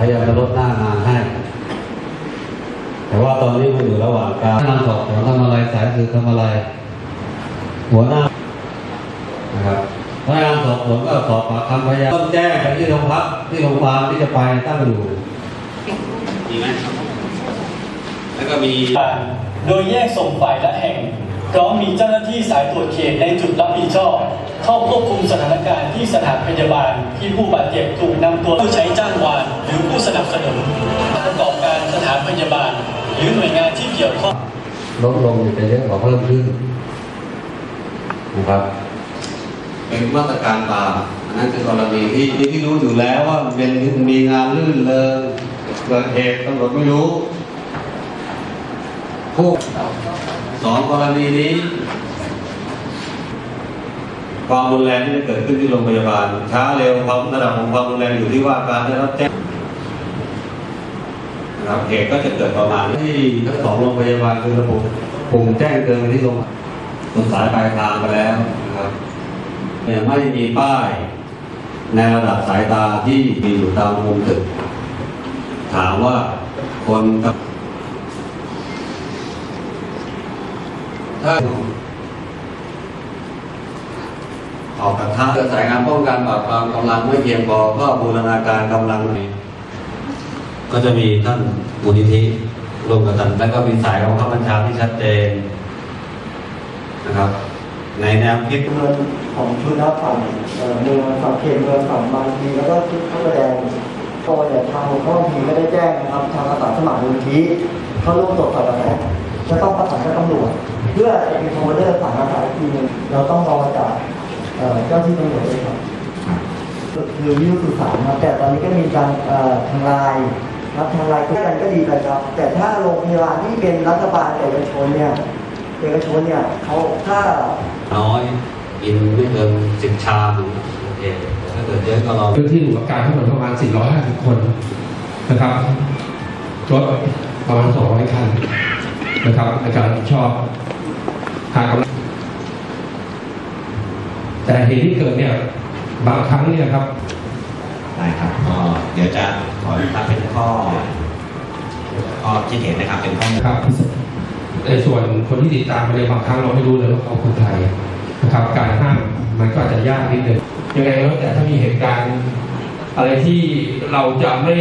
พยายามจะลดหน้างานให้ แต่ว่าตอนนี้มันอยู่ระหว่างการนำสอบสวนทำอะไรสายสืบทำอะไร หัวหน้านะครับพนักงานสอบสวนก็สอบปากคำพยานต้องแจ้งไปที่โรงพักที่โรงพยาบาลที่จะไปตั้งอยู่ดีไหมแล้วก็มี โดยแยกส่งฝ่ายละแห่ง พร้อมมีเจ้าหน้าที่สายตรวจเขตในจุดรับผิดชอบ เข้าควบคุมสถานการณ์ที่สถานพยาบาลที่ผู้บาดเจ็บถูกนำตัวผู้ใช้จ้างวาน หรือผู้สนับสนุนประกอบการสถานพยาบาล หรือหน่วยงานที่เกี่ยวข้องลดลงไปเยอะกว่าเพิ่มขึ้นนะครับเป็นมาตรการตามอันนั้นคือกรณีที่ที่รู้อยู่แล้วว่ามันเป็นมีงานลื่นเริงเกิดเหตุตำรวจไม่รู้ผู้ สองกรณีนี้ความรุนแรงที่เกิดขึ้นที่โรงพยาบาล ช้าเร็วความระดับของความรุนแรงอยู่ที่ว่าการได้รับแจ้งนะครับเหตุก็จะเกิดประมาณที่ทั้งสองโรงพยาบาลคือระบบปุ่มแจ้งเตือนที่โรงต้นสายปลายทางไปแล้วนะครับเนี่ไม่มีป้ายในระดับสายตาที่มีอยู่ตามมุมตึก ถามว่าคนกับ ถ้าออกกระทะเกิดสายงานป้องกันปราบปรามกำลังไม่เพียงพอก็บูรณาการกำลังก็จะมีท่านมูลนิธิร่วมกับกันแล้วก็มีสายของข้าบัญชาที่ชัดเจนนะครับ ในแนวคิดเมืองของชุดรับฝั่งเอ่อเมืองฝั่งเขตเมืองฝั่งบางทีแล้วก็ชุดพระประแดงก็เนี่ยทางหลวงพ่อบางทีก็ได้แจ้งนะครับทางอาสาสมัครมูลที่เขาร่วมตรวจสอบแล้วจะต้องประสานกับตำรวจ เพื่อจะมีคอมพิวเตอร์ผ่านอาสาอีกทีหนึงเราต้องรอจากเอ่อเจ้าที่ตำรวจเลยครับก็คือวิวสื่อสารครับแต่ตอนนี้ก็มีการเอ่อทางไลน์ครับทางไลน์ก็กันก็ดีไปครับ แต่ถ้าโรงพยาบาลที่เป็นรัฐบาลเอกชนเนี่ยเอกชนเนี่ยเขาถ้าน้อยกินไม่เกินสิบชามโอเคแต่ถ้าเกิดเยอะก็ลองพื้นที่หน่วยประการทั้งหมดประมาณ 450 คนนะครับรถประมาณ 200 คันนะครับในการรับผิดชอบ หากำลังแต่เหตุที่เกิดเนี่ยบางครั้งเนี่ยครับได้ครับก็เดี๋ยวจะขอรับเป็นข้อข้อคิดเห็นนะครับเป็นข้อมูลนะครับในส่วนคนที่ติดตามมาเนี่ยบางครั้งเราไม่รู้เลยว่าเขาคนไทยนะครับ การห้ามมันก็อาจจะยากนิดหนึ่งยังไงก็แล้วแต่ถ้ามีเหตุการณ์อะไรที่เราจะไม่